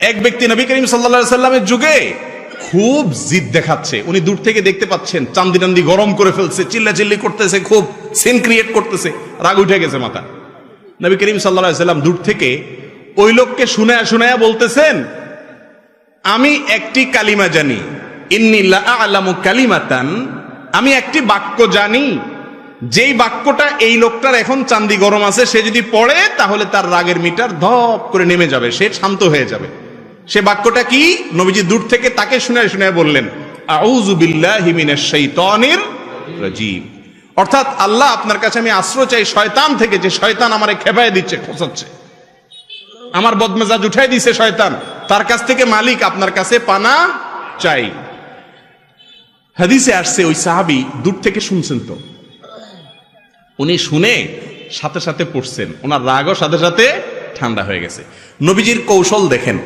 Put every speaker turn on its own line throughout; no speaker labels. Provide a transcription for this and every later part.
এক ব্যক্তি নবী করিম সাল্লা সাল্লামের যুগে খুব জিদ দেখাচ্ছে। উনি দূর থেকে দেখতে পাচ্ছেন, চান্দি টান্দি গরম করে ফেলছে চিল্লা চিল্লি করতেছে, খুব সিন ক্রিয়েট করতেছে, রাগ উঠে গেছে মাথা নবী করিম সাল্লা সাল্লাম দূর থেকে ওই লোককে শুনে শুনায়া বলতেছেন, আমি একটি কালিমা জানি আলামু কালিমাতান, আমি একটি বাক্য জানি, যেই বাক্যটা এই লোকটার এখন চান্দি গরম আছে, সে যদি পড়ে তাহলে তার রাগের মিটার ধপ করে নেমে যাবে, সে শান্ত হয়ে যাবে। সে বাক্যটা কি? নবীজি দূর থেকে তাকে শুনে শুনে বললেন রাজীম। অর্থাৎ আল্লাহ আপনার কাছে আমি আশ্রয় চাই, শয়তান থেকে যে শয়তান আমারে খেপায় দিচ্ছে, খোঁচাচ্ছে। আমার বদমেজাজ উঠাই দিছে শয়তান। তার কাছ থেকে মালিক আপনার কাছে পানা চাই। হাদিসে আসছে, ওই সাহাবি দূর থেকে শুনছেন তো। উনি শুনে সাথে সাথে পড়ছেন। ওনার রাগও সাথে সাথে ঠান্ডা হয়ে গেছে। নবীজির কৌশল দেখেন।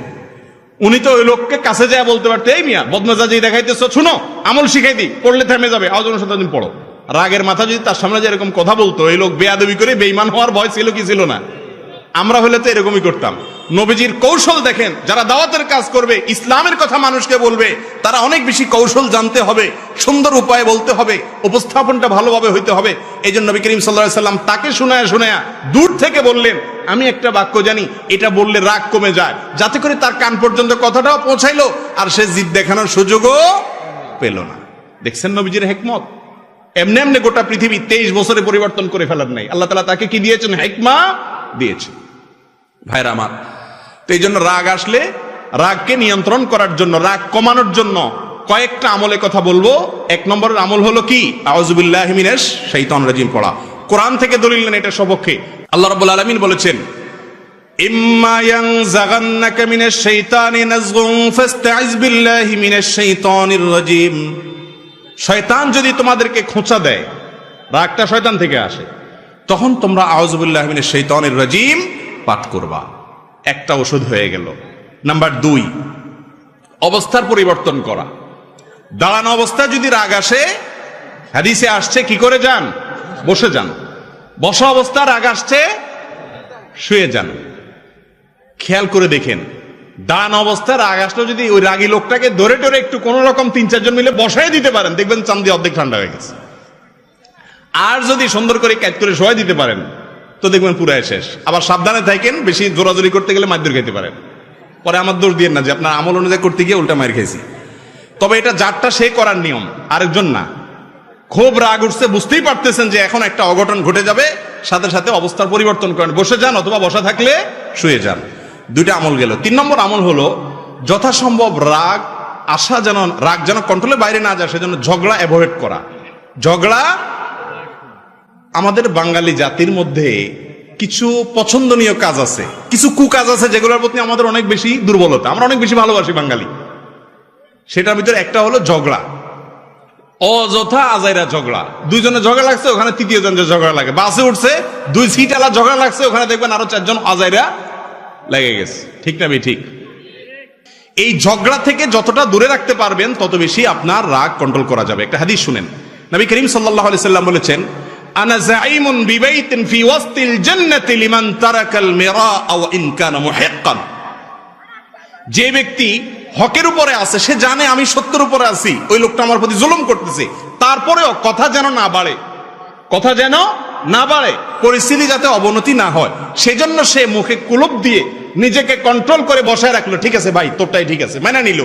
উনি তো ওই লোককে কাছে যায় বলতে পারতো, এই মিয়া, বদমেজাজি দেখাইতেছ, শুনো, আমল শিখাই দিই পড়লে থেমে যাবে আওজন সন্তান পড়ো। রাগের মাথা যদি তার সামনে যে এরকম কথা বলতো এই লোক বেয়াদবি করে বেইমান হওয়ার ভয় ছিল কি ছিল না? আমরা হলে তো এরকমই করতাম। নবীজির কৌশল দেখেন, যারা দাওয়াতের কাজ করবে, ইসলামের কথা মানুষকে বলবে, তারা অনেক বেশি কৌশল জানতে হবে, সুন্দর উপায়ে বলতে হবে, উপস্থাপনটা ভালোভাবে হইতে হবে। এই জন্য নবী করিম সাল্লাহ সাল্লাম তাকে শোনায় শোনায়া দূর থেকে বললেন, আমি একটা বাক্য জানি, এটা বললে রাগ কমে যায়। যাতে করে তার কান পর্যন্ত কথাটাও পৌঁছাইলো, আর সে জিদ দেখানোর সুযোগও পেল না। দেখছেন নবীজির হেকমত? এমনি এমনি গোটা পৃথিবী তেইশ বছরে পরিবর্তন করে ফেলার নাই। আল্লাহ তালা তাকে কি দিয়েছেন? হেকমা দিয়েছেন। ভাইরা আমার, তো এই জন্য রাগ আসলে রাগকে নিয়ন্ত্রণ করার জন্য, রাগ কমানোর জন্য কয়েকটা আমলে কথা বলব। এক নম্বরের আমল হলো কি? আওয়াজুবিল্লাহ মিনেশ শৈতান রাজিম পড়া। কোরআন থেকে দলিল নেন এটা সপক্ষে। আল্লাহ রাব্বুল আলামিন বলেছেন, ইম্মা ইয়ানজাগান্নাকা মিনাশ শাইতানি নাজগুন ফাস্তাইজ বিল্লাহি মিনাশ শাইতানির রাজিম। শয়তান যদি তোমাদেরকে খোঁচা দেয়, রাগটা শয়তান থেকে আসে। তখন তোমরা আউজুবুল্লাহ মিনাশ শাইতানির রাজিম পাঠ করবা। একটা ওষুধ হয়ে গেল। নাম্বার দুই, অবস্থার পরিবর্তন করা। দাঁড়ানো অবস্থায় যদি রাগ আসে, হাদিসে আসছে, কি করে যান? বসে যান। বসা অবস্থা রাগ আসছে, শুয়ে যান। খেয়াল করে দেখেন, দাঁড়ানো অবস্থায় রাগ আসলে যদি ওই রাগী লোকটাকে ধরে ধরে একটু কোন রকম তিন চারজন মিলে বসাই দিতে পারেন, দেখবেন চান্দি অর্ধেক ঠান্ডা হয়ে গেছে। আর যদি সুন্দর করে ক্যাচ করে শোয়াই দিতে পারেন তো দেখবেন পুরাই শেষ। আবার সাবধানে থাকেন, বেশি জোরাজোরি করতে গেলে মারধর খেতে পারেন। পরে আমার দোষ দিয়ে না যে, আপনার আমল অনুযায়ী করতে গিয়ে উল্টা মার খেয়েছি। তবে এটা যারটা সে করার নিয়ম, আরেকজন না। খুব রাগ উঠছে, বুঝতেই পারতেছেন যে এখন একটা অঘটন ঘটে যাবে, সাথে সাথে অবস্থার পরিবর্তন করেন। বসে যান অথবা বসা থাকলে শুয়ে যান। দুইটা আমল গেল। তিন নম্বর আমল হলো, যথাসম্ভব রাগ, আশা যেন, রাগ যেন কন্ট্রোলে বাইরে না যায়, সেজন্য ঝগড়া অ্যাভয়েড করা। ঝগড়া আমাদের বাঙালি জাতির মধ্যে কিছু পছন্দনীয় কাজ আছে। কিছু কুকাজ আছে যেগুলোর প্রতি আমাদের অনেক বেশি দুর্বলতা। আমরা অনেক বেশি ভালোবাসি বাঙালি। সেটার ভিতরে একটা হলো ঝগড়া। অযথা আজাইরা ঝগড়া। দুইজনে ঝগড়া লাগছে, ওখানে তৃতীয় জন যে ঝগড়া লাগে। বাসে উঠছে, দুই সিট আলা ঝগড়া লাগছে, ওখানে দেখবেন আরও চারজন আজাইরা লেগে গেছে। ঠিক না ঠিক এই ঝগড়া থেকে যতটা দূরে রাখতে পারবেন, তত বেশি আপনার রাগ কন্ট্রোল করা যাবে। একটা হাদিস শুনেন। নবী করিম আলাইহি সাল্লাম বলেছেন আনা জাইমুন বিবাইতিন ফি ওয়াসতিল জান্নাতি লিমান তারাকাল মিরা ওয়া ইন যে ব্যক্তি হকের উপরে আছে, সে জানে আমি সত্যের উপরে আছি, ওই লোকটা আমার প্রতি জুলুম করতেছে। তারপরেও কথা যেন না বাড়ে, কথা যেন না বাড়ে, পরিস্থিতি যাতে অবনতি না হয়, সেজন্য সে মুখে কুলুপ দিয়ে নিজেকে কন্ট্রোল করে বসায় রাখল, ঠিক আছে ভাই, তোরটাই ঠিক আছে। মেনে নিল।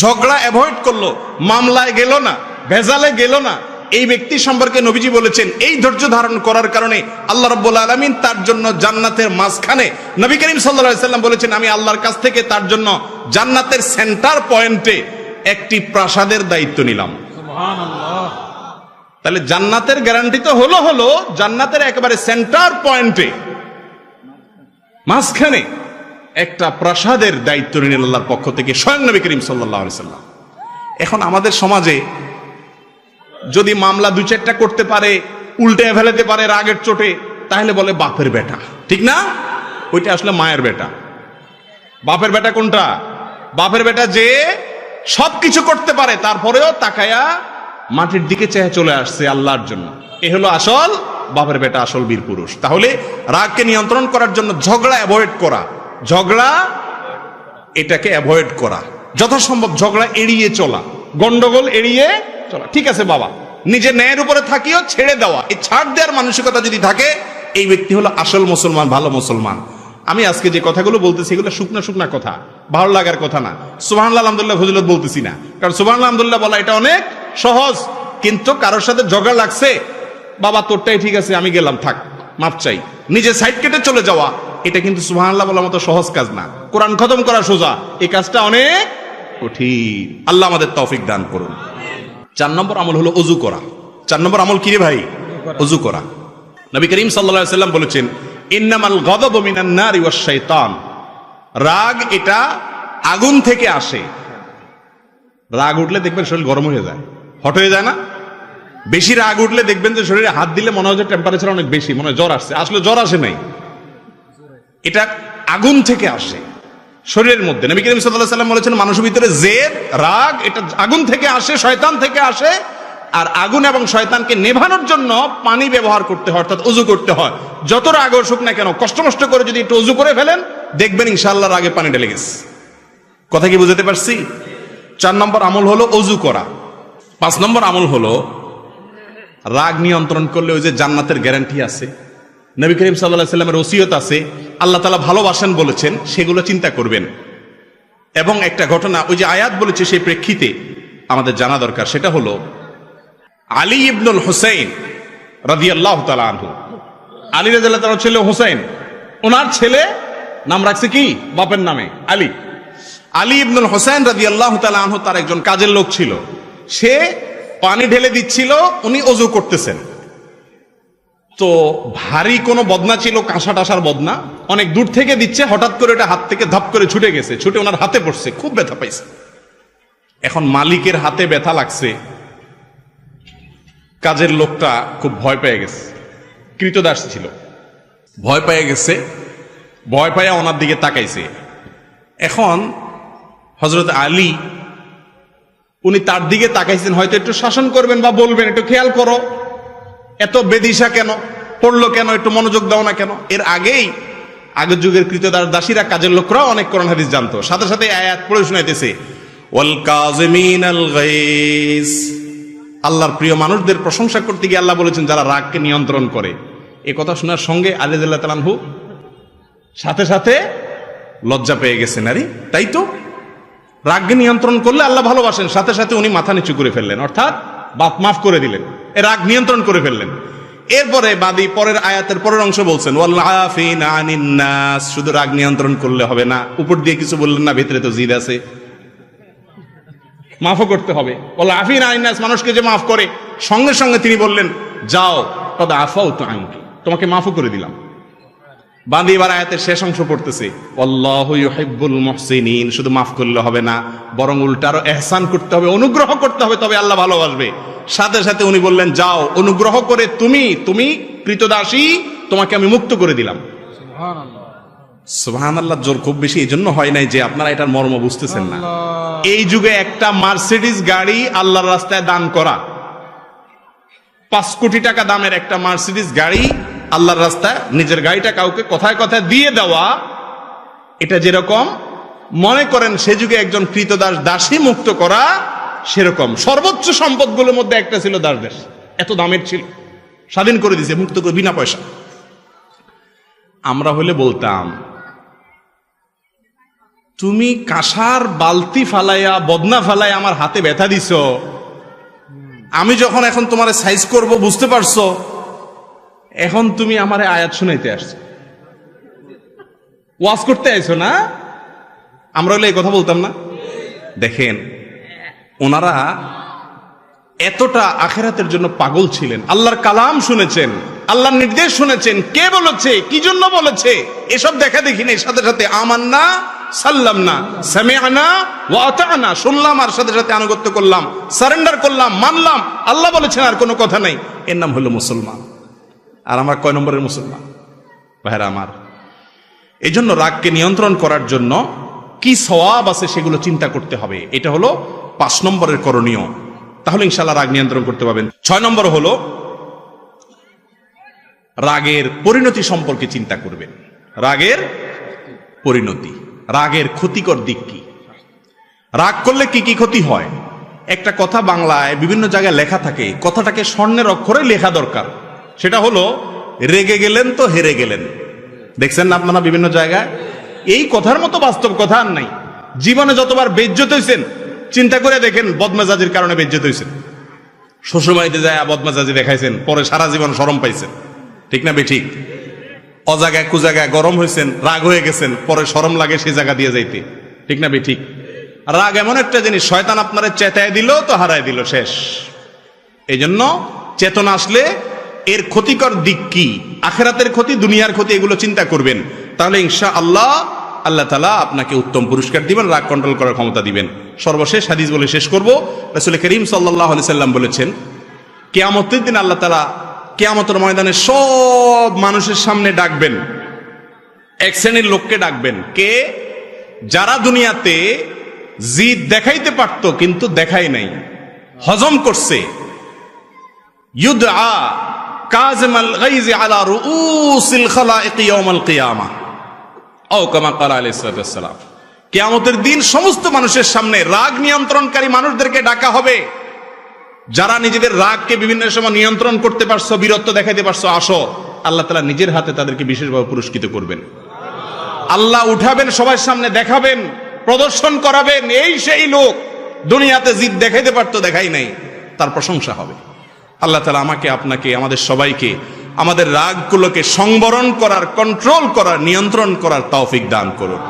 ঝগড়া অ্যাভয়েড করল, মামলায় গেল না, ভেজালে গেল না এই ব্যক্তি সম্পর্কে নবীজি বলেছেন এই ধৈর্য ধারণ করার কারণে আল্লাহ রব্বুল আলমিন তার জন্য জান্নাতের মাঝখানে নবী করিম সাল্লা সাল্লাম বলেছেন আমি আল্লাহর কাছ থেকে তার জন্য জান্নাতের সেন্টার পয়েন্টে একটি প্রাসাদের দায়িত্ব নিলাম। তাহলে জান্নাতের গ্যারান্টি তো হলো হলো জান্নাতের একেবারে সেন্টার পয়েন্টে মাঝখানে একটা প্রাসাদের দায়িত্ব নিলেন আল্লাহর পক্ষ থেকে স্বয়ং নবী করিম সাল্লাহ সাল্লাম। এখন আমাদের সমাজে যদি মামলা দু চারটা করতে পারে, উল্টে ফেলাতে পারে রাগের চোটে, তাহলে বলে বাপের বেটা। ঠিক না? ওইটা আসলে মায়ের বেটা। বাপের বেটা কোনটা? বাপের বেটা যে সব কিছু করতে পারে, তারপরেও তাকায়া মাটির দিকে চেয়ে চলে আসছে আল্লাহর জন্য। এ হলো আসল বাপের বেটা, আসল বীর পুরুষ। তাহলে রাগকে নিয়ন্ত্রণ করার জন্য ঝগড়া অ্যাভয়েড করা। ঝগড়া, এটাকে অ্যাভয়েড করা। যথাসম্ভব ঝগড়া এড়িয়ে চলা। গন্ডগোল এড়িয়ে চলা। ঠিক আছে বাবা। নিজে ন্যায়ের উপরে থাকিও, ছেড়ে দেওয়া। এই ছাড় দেওয়ার মানসিকতা যদি থাকে, এই ব্যক্তি হলো আসল মুসলমান, ভালো মুসলমান। আমি আজকে যে কথাগুলো বলতেছি, এগুলো শুকনা শুকনা কথা। ভালো লাগার কথা না। সুবাহ আলহামদুল্লাহ ফজিলত বলতেছি না। কারণ সুবাহ আলহামদুল্লাহ বলা এটা অনেক সহজ। কিন্তু কারোর সাথে ঝগড়া লাগছে, বাবা, তোরটাই ঠিক আছে, আমি গেলাম, থাক মাপ চাই। নিজে সাইড কেটে চলে যাওয়া, এটা কিন্তু সুবহানাল্লাহ বলার মতো সহজ কাজ না। কোরআন খতম করা সোজা। এই কাজটা অনেক কঠিন। আল্লাহ আমাদের তৌফিক দান করুন। চার নম্বর আমল হলো অজু করা। চার নম্বর আমল কি রে ভাই? অজু করা। নবী করিম সাল্লাল্লাহু সাল্লাম বলেছেন, ইন্নামাল গদব মিনান নারি ওয়াশ রাগ এটা আগুন থেকে আসে। রাগ উঠলে দেখবেন শরীর গরম হয়ে যায়। হট হয়ে যায় না? বেশি রাগ উঠলে দেখবেন যে শরীরে হাত দিলে মনে হয় যে টেম্পারেচার অনেক বেশি, মনে হয় জ্বর আসছে। আসলে জ্বর আসে নাই। এটা আগুন থেকে আসে। শরীরের মধ্যে। নবী করিম সাল্লাল্লাহু সাল্লাম বলেছেন, মানুষের ভিতরে জেদ, রাগ, এটা আগুন থেকে আসে, শয়তান থেকে আসে, আর আগুন এবং শয়তানকে নেভানোর জন্য পানি ব্যবহার করতে হয়, অর্থাৎ উজু করতে হয়। যত রাগ আসুক না কেন, কষ্ট মষ্ট করে যদি একটু উজু করে ফেলেন, দেখবেন ইনশাআল্লাহ রাগে পানি ঢেলে গেছে। কথা কি বুঝতে পারছি? চার নম্বর আমল হলো অজু করা। পাঁচ নম্বর আমল হলো, রাগ নিয়ন্ত্রণ করলে ওই যে জান্নাতের গ্যারান্টি আছে। নবী করিম সাল্লাহ সাল্লামের ওসিয়ত আছে, আল্লাহ তালা ভালোবাসেন বলেছেন, সেগুলো চিন্তা করবেন। এবং একটা ঘটনা, ওই যে আয়াত বলেছে সেই প্রেক্ষিতে আমাদের জানা দরকার, সেটা হলো আলী ইবনুল হুসাইন রাজি আল্লাহ আনহু। আলী তালার ছেলে হুসাইন, ওনার ছেলে নাম রাখছে কি? বাপের নামে, আলী। আলী ইবনুল হোসেন রাজি আল্লাহ আনহু তার একজন কাজের লোক ছিল। সে পানি ঢেলে দিচ্ছিল, উনি অজু করতেছেন। তো ভারী কোনো বদনা ছিল কাঁসা টাসার বদনা। অনেক দূর থেকে দিচ্ছে, হঠাৎ করে এটা হাত থেকে ধাপ করে ছুটে গেছে। ছুটে ওনার হাতে পড়ছে, খুব ব্যথা পাইছে। এখন মালিকের হাতে ব্যথা লাগছে। কাজের লোকটা খুব ভয় পেয়ে গেছে। কৃতদাস ছিল। ভয় পেয়ে গেছে, ভয় পাইয়া ওনার দিকে তাকাইছে। এখন হজরত আলী, উনি তার দিকে তাকাইছেন, হয়তো একটু শাসন করবেন বা বলবেন, একটু খেয়াল করো। এত বেদিশা কেন? পড়ল কেন? একটু মনোযোগ দাও না কেন? এর আগেই, আগের যুগের কৃতদার দাসীরা, কাজের লোকরাও অনেক কোরআন হাদিস জানতো। সাথে সাথে আয়াত পড়ে শোনাইতেছে আল্লাহর প্রিয় মানুষদের প্রশংসা করতে গিয়ে আল্লাহ বলেছেন, যারা রাগকে নিয়ন্ত্রণ করে। এ কথা শোনার সঙ্গে আলিদুল্লাহ সাথে সাথে লজ্জা পেয়ে গেছেন। আরে, তাই তো? রাগকে নিয়ন্ত্রণ করলে আল্লাহ ভালোবাসেন, সাথে সাথে উনি মাথা নিচু করে ফেললেন। অর্থাৎ বাপ মাফ করে দিলেন। রাগ নিয়ন্ত্রণ করে ফেললেন। এরপরে বাদী পরের আয়াতের পরের অংশ বলছেন শুধু রাগ নিয়ন্ত্রণ করলে হবে না। উপর দিয়ে কিছু বললেন না, ভিতরে তো জিদ আছে। মাফও করতে হবে। মানুষকে যে মাফ করে। সঙ্গে সঙ্গে তিনি বললেন, যাও তবে আফাও তো আইনকে তোমাকে মাফও করে দিলাম। বাঁধি এবার আয়াতের শেষ অংশ পড়তেছে অল্লাহু ইউহিব্বুল মুহসিনিন শুধু মাফ করলে হবে না, বরং উল্টা আরও এহসান করতে হবে, অনুগ্রহ করতে হবে, তবে আল্লাহ ভালোবাসবে সাথে সাথে উনি বললেন যাও অনুগ্রহ করে তুমি তুমি কৃতদাসী তোমাকে আমি মুক্ত করে দিলাম। সুবহান আল্লাহ জোর খুব বেশি এই জন্য হয় নাই যে আপনারা এটার মর্ম বুঝতেছেন না। এই যুগে একটা মার্সিডিজ গাড়ি আল্লাহর রাস্তায় দান করা পাঁচ কোটি টাকা দামের একটা মার্সিডিজ গাড়ি আল্লাহর রাস্তায় নিজের গাড়িটা কাউকে কথায় কথায় দিয়ে দেওয়া এটা যেরকম মনে করেন সে যুগে একজন কৃতদাস দাসী মুক্ত করা সেরকম। সর্বোচ্চ সম্পদগুলোর মধ্যে একটা ছিল দাসদেশ এত দামের ছিল। স্বাধীন করে দিয়েছে মুক্ত করে, বিনা পয়সা। আমরা হলে বলতাম, তুমি কাঁসার বালতি ফালাইয়া, বদনা ফালাইয়া আমার হাতে ব্যথা দিছ। আমি যখন এখন তোমার সাইজ করব, বুঝতে পারছ? এখন তুমি আমার আয়াত শুনাইতে আসছো। ওয়াজ করতে আইছো না? আমরা হলে এই কথা বলতাম না? দেখেন ওনারা এতটা আখেরাতের জন্য পাগল ছিলেন। আল্লাহর কালাম শুনেছেন, আল্লাহর নির্দেশ শুনেছেন, কে বলেছে, কি জন্য বলেছে, এসব দেখা দেখি নেই। সাথে সাথে আমান্না সাল্লাম না সামিআনা ওয়া আতানা শুনলাম আর সাথে সাথে আনুগত্য করলাম, সারেন্ডার করলাম, মানলাম। আল্লাহ বলেছেন আর কোনো কথা নাই। এর নাম হলো মুসলমান। আর আমার কয় নম্বরের মুসলমান? ভাইরা আমার। এই জন্য রাগকে নিয়ন্ত্রণ করার জন্য কি সওয়াব আছে সেগুলো চিন্তা করতে হবে। এটা হলো পাঁচ নম্বরের করণীয়। তাহলে ইনশাল্লাহ রাগ নিয়ন্ত্রণ করতে পারবেন। ছয় নম্বর হলো, রাগের পরিণতি সম্পর্কে চিন্তা করবেন। রাগের পরিণতি। রাগের ক্ষতিকর দিক কি? রাগ করলে কি কি ক্ষতি হয়? একটা কথা বাংলায় বিভিন্ন জায়গায় লেখা থাকে, কথাটাকে স্বর্ণের অক্ষরে লেখা দরকার। সেটা হলো, রেগে গেলেন তো হেরে গেলেন। দেখছেন না আপনারা বিভিন্ন জায়গায়? এই কথার মতো বাস্তব কথা আর নাই। জীবনে যতবার বেজ্জত হয়েছেন চিন্তা করে দেখেন বদমেজাজির কারণে বেজ্জত হয়েছেন শ্বশুরবাড়িতে যায় বদমেজাজি দেখাইছেন, পরে সারা জীবন সরম পাইছেন। ঠিক না বেঠিক অজাগায় কুজাগায় গরম হয়েছেন রাগ হয়ে গেছেন, পরে সরম লাগে সে জায়গা দিয়ে যাইতে। ঠিক না বেঠিক রাগ এমন একটা জিনিস, শয়তান আপনারে চেতায় দিল তো হারায় দিল, শেষ। এই জন্য চেতনা আসলে এর ক্ষতিকর দিক কি? আখেরাতের ক্ষতি, দুনিয়ার ক্ষতি, এগুলো চিন্তা করবেন। তাহলে ইনশা আল্লাহ আল্লাহ তালা আপনাকে উত্তম পুরস্কার দিবেন, রাগ কন্ট্রোল করার ক্ষমতা দিবেন। সর্বশেষ হাদিস বলে শেষ করব। রসুল করিম সাল্লাহ আলি সাল্লাম বলেছেন, কেয়ামতের দিন আল্লাহ তালা কেয়ামতের ময়দানে সব মানুষের সামনে ডাকবেন। এক শ্রেণির লোককে ডাকবেন। কে? যারা দুনিয়াতে জিদ দেখাইতে পারতো কিন্তু দেখাই নাই। হজম করছে। ইউদআ কাজিমাল গাইজ আলা রুউসিল খালাইক ইয়াউমাল কিয়ামা। কামা ওয়াসসালাম কিয়ামতের দিন সমস্ত মানুষের সামনে রাগ নিয়ন্ত্রণকারী মানুষদেরকে ডাকা হবে। যারা নিজেদের রাগকে বিভিন্ন সময় নিয়ন্ত্রণ করতে পারছ, বীরত্ব দেখাইতে পারছ, আসো। আল্লাহ তালা নিজের হাতে তাদেরকে বিশেষভাবে পুরস্কৃত করবেন। আল্লাহ উঠাবেন, সবার সামনে দেখাবেন, প্রদর্শন করাবেন, এই সেই লোক দুনিয়াতে জিদ দেখাইতে পারতো, দেখাই নাই। তার প্রশংসা হবে। আল্লাহ তালা আমাকে, আপনাকে, আমাদের সবাইকে আমাদের রাগগুলোকে সংবরণ করার কন্ট্রোল করার নিয়ন্ত্রণ করার তৌফিক দান করুন।